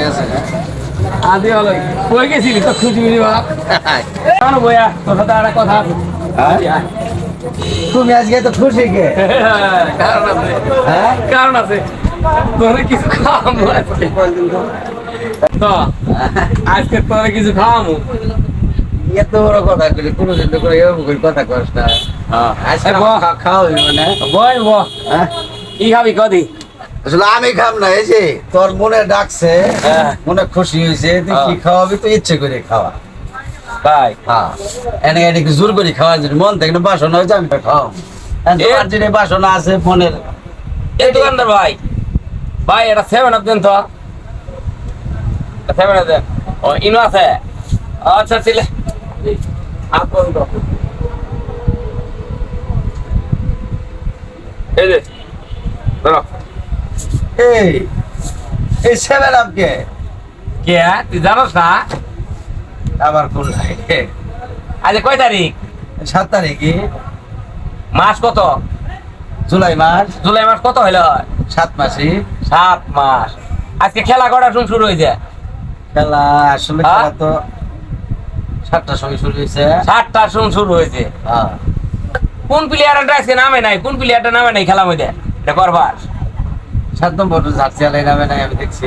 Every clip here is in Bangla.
আছে না আদি হলো। কই গেছিলি তো খুঁজি মিলি বাপ কেন বইয়া তোর সাথে একটা কথা আছে। হ্যাঁ? তুমি আজকে তো খুশি কে? কারণ আছে। হ্যাঁ? কারণ আছে। তোরে কিছু খাওয়াবো আজকে। তো আজকে তোরে কিছু খাওয়াবো। এত বড় কথা করি কোনো দিন তো করে এরকম করে কথা কস না। আজকে এ বাহ। খা- খাওয়া হইব না। বই ব হ্যাঁ? কি খাবি কদি? আসলে আমি খাম না এই যে তোর মনে ডাকছে হ্যাঁ। মনে খুশি হয়েছে তুই কি হ্যাঁ। খাওয়াবি তুই ইচ্ছে করে খাওয়া। ভাই। হ্যাঁ। এনে এনে জোর করে খাওয়া যদি মন থেকে বাসন হয়েছে আমি খাও এ- তোমার যে বাসন আছে ফোনের। এই দোকানদার ভাই। ভাই এটা সেভেন আপ দেন তো। সেভেন আপ দেন। ও ইনো আছে? আচ্ছা ছিলে। আপন তো এই যে ধরো এই এই সেভেন আপ কে? কে? তুই জানোস না? আবার কোন আজ কয় তারিখ? সাত তারিখে। মাস কত? জুলাই মাস। জুলাই মাস কত হইল? সাত মাসে। সাত মাস। আজকে খেলা কটার সময় শুরু হয়েছে খেলা আসলে হ্যাঁ? খেলা তো সাতটার সময় শুরু হয়েছে সাতটার সময় শুরু হয়েছে হ্যাঁ। কোন প্লেয়ারটা আজকে নামে নাই? কোন প্লেয়ারটা নামে নাই খেলা মধ্যে? এটা করবার। সাত নম্বর নামে নাই আমি দেখছি।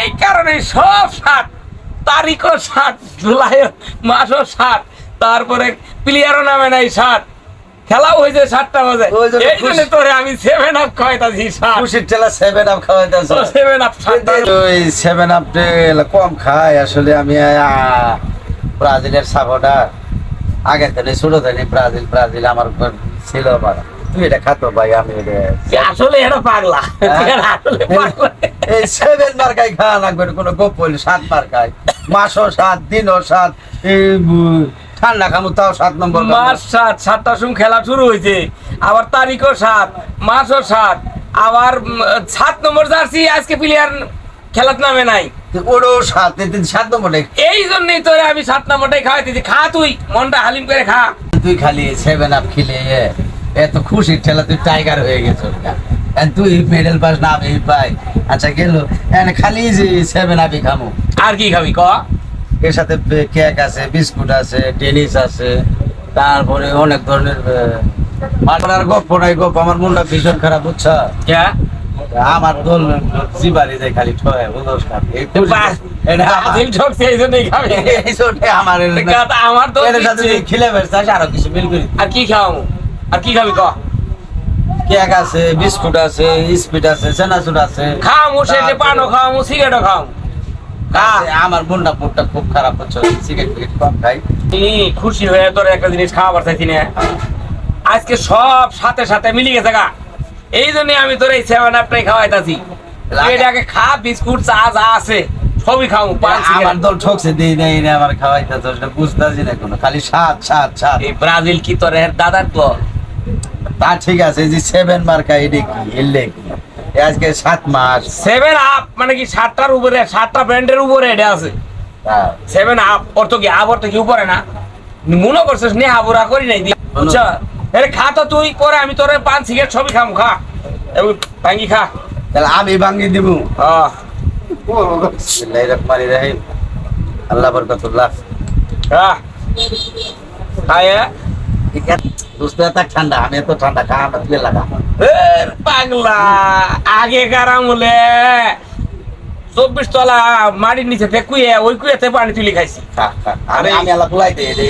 এই কারণে সব সাত তারিখও সাত জুলাই মাসও সাত তারপরে প্লেয়ারও নামে নাই সাত খেলাও হয়েছে সাতটা বাজে। এই জন্য তোরে আমি সেভেন আপ খাওয়াইতাছি সাত খুশির ঠেলা সেভেন আপ খাওয়াইতেছে। সেভেন আপ ওই সেভেন আপ কম খাই আসলে আমি ব্রাজিলের সাপোর্টার আগে থেকে ছোট থেকে ব্রাজিল ব্রাজিল আমার ঘর ছিল আমার তুই এটা খাতো ভাই আমি আসলে এটা পাগলা। আসলে পাগলা। এই সেভেন মার্কাই খাওয়া লাগবে কোনো গোপ হইলে সাত মার্কাই মাসও সাত দিনও সাত ঠান্ডা খামু তাও সাত নম্বর মাস। সাত সাতটার সময় খেলা শুরু হয়েছে। আবার তারিখও সাত মাসও সাত। আবার সাত নম্বর জার্সি আজকে প্লেয়ার খেলার নামে নাই। ওরও সাত সাত নম্বর নেই। এই জন্যই তোরে আমি সাত নম্বরটাই খাওয়াইতেছি। খা তুই মনটা হালিম করে খা। তুই খালি সেভেন আপ খেলে এত খুশি ঠেলা তুই টাইগার হয়ে গেছ। তুই মেডেল পাস না আমি পাই। আচ্ছা গেল। খালি যে সেভেন আপই খামু। আর কি খাবি ক? এর সাথে কেক আছে বিস্কুট আছে টেনিস আছে তারপরে অনেক ধরনের মাটার গপ্প নাই গপ আমার মনটা ভীষণ খারাপ বুঝছা? আমার দল জিবারি যায় খালি ঠয় বুঝোস না। আমার সাথে তুই খেলে বেড়ছিস আরও কিছু মিল করি। আর কি খাওয়াবো আর কি খাবি ক? কেক আছে বিস্কুট আছে স্পিড আছে চানাচুর আছে। খাওয়ামু শেষে পানও খাওয়ামু সিগারেটও খাওয়ামু। খা আছে, আমার মনটা মুডটা খুব খারাপ হচ্ছে সিগারেট ফিগারেট কম খাই খুশি হয়ে তোর একটা জিনিস খাওয়াবার চাইছি না। আজকে সব সাথে সাথে মিলি গেছে গা। এই জন্য আমি তোর এই সেভেন আপটাই খাওয়াইতাছি। এটাকে খা বিস্কুট চা যা আছে সবই খাও আমার দল ঠকছে দেই না আমার খাওয়াইতে তো সেটা বুঝতেছি না কোনো খালি সাত সাত সাত এই ব্রাজিল কি তোর দাদার দল? তা ঠিক আছে যে সেভেন মার্কা এডে কি? এলে কি আজকে সাত মাস সেভেন আপ মানে কি সাতটার উপরে সাতটা ব্র্যান্ডের উপরে এটা আছে। হ্যাঁ। সেভেন আপ অর্থ কি আপ অর্থ কি উপরে না? মনে করছিস নে হাবুরা করি নাই বুঝছা? খা তো তুই পরে আমি তোর পান সিগারেট সবই খাম খা। এবং ভাঙ্গি খা। তাহলে আমি ভাঙ্গি দিব আহ বিসমিল্লাহির রহমানির রহিম। আল্লাহ বরকতুল্লাহ। আহ খায় বুঝতে এত ঠান্ডা আমি এত ঠান্ডা খা আমার তুলে লাগা পাগলা আগে আমলে চব্বিশ তলা মাটির নিচে কুয়ে ওই কুয়েতে পানি তুলি খাইছি আরে- আমি দে খা